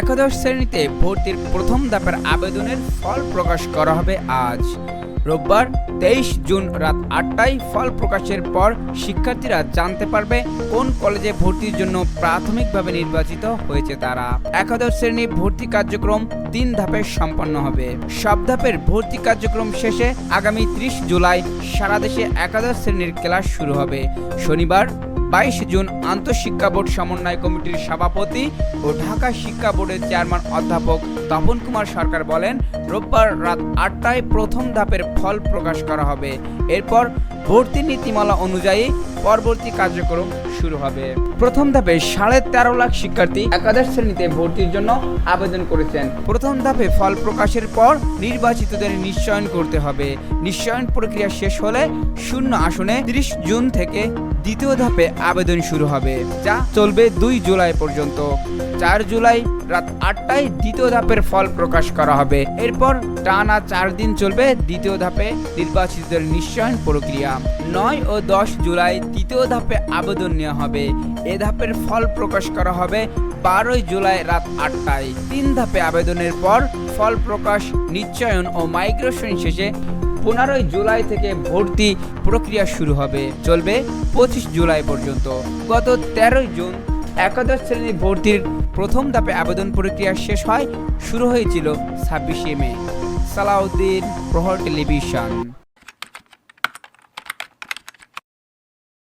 একাদশ শ্রেণীতে ভর্তির প্রথম ধাপের আবেদনের ফল প্রকাশ করা হবে আজ। রোববার, তেইশ জুন রাত আটটায় ফল প্রকাশের পর শিক্ষার্থীরা জানতে পারবে কোন কলেজে ভর্তির জন্য প্রাথমিকভাবে নির্বাচিত হয়েছে তারা। একাদশ শ্রেণি ভর্তি কার্যক্রম তিন ধাপে সম্পন্ন হবে। সব ধাপের ভর্তি কার্যক্রম শেষে আগামী ত্রিশ জুলাই সারা দেশে একাদশ শ্রেণির ক্লাস শুরু হবে। শনিবার বাইশ জুন আন্তঃশিক্ষা বোর্ড সমন্বয় কমিটির সভাপতি ও ঢাকা শিক্ষা বোর্ডের চেয়ারম্যান অধ্যাপক তপন কুমার সরকার বলেন, রোববার রাত আটটায় প্রথম ধাপের ফল প্রকাশ করা হবে। এরপর ভর্তি নীতিমালা অনুযায়ী পরবর্তী কার্যক্রম শুরু হবে। প্রথম ধাপে সাড়ে তেরো লাখ শিক্ষার্থী একাদশ শ্রেণীতে ভর্তির জন্য আবেদন করেছেন। প্রথম ধাপে ফল প্রকাশের পর নির্বাচিতদের নিশ্চয়ন করতে হবে। নিশ্চয়ন প্রক্রিয়া শেষ হলে শূন্য আসনে তিরিশ জুন থেকে দ্বিতীয় ধাপে আবেদন শুরু হবে, যা চলবে দুই জুলাই পর্যন্ত। চার জুলাই রাত আটটায় দ্বিতীয় ধাপের ফল প্রকাশ করা হবে। এরপর টানা চার দিন চলবে দ্বিতীয় ধাপে নির্বাচিতদের নিশ্চয়ন প্রক্রিয়া। নয় ও দশ জুলাই তৃতীয় ধাপে আবেদন নেওয়া হবে। এ ধাপের ফল প্রকাশ করা হবে বারোই জুলাই রাত আটটায়। তিন ধাপে আবেদনের পর ফল প্রকাশ, নিশ্চয়ন ও মাইগ্রেশন শেষে পনেরোই জুলাই থেকে ভর্তি প্রক্রিয়া শুরু হবে। চলবে পঁচিশ জুলাই পর্যন্ত। গত তেরোই জুন একাদশ শ্রেণি ভর্তির প্রথম ধাপে আবেদন প্রক্রিয়া শেষ হয় শুরু হয়েছিল ছাব্বিশে মে। সালাউদ্দিন প্রহর টেলিভিশন।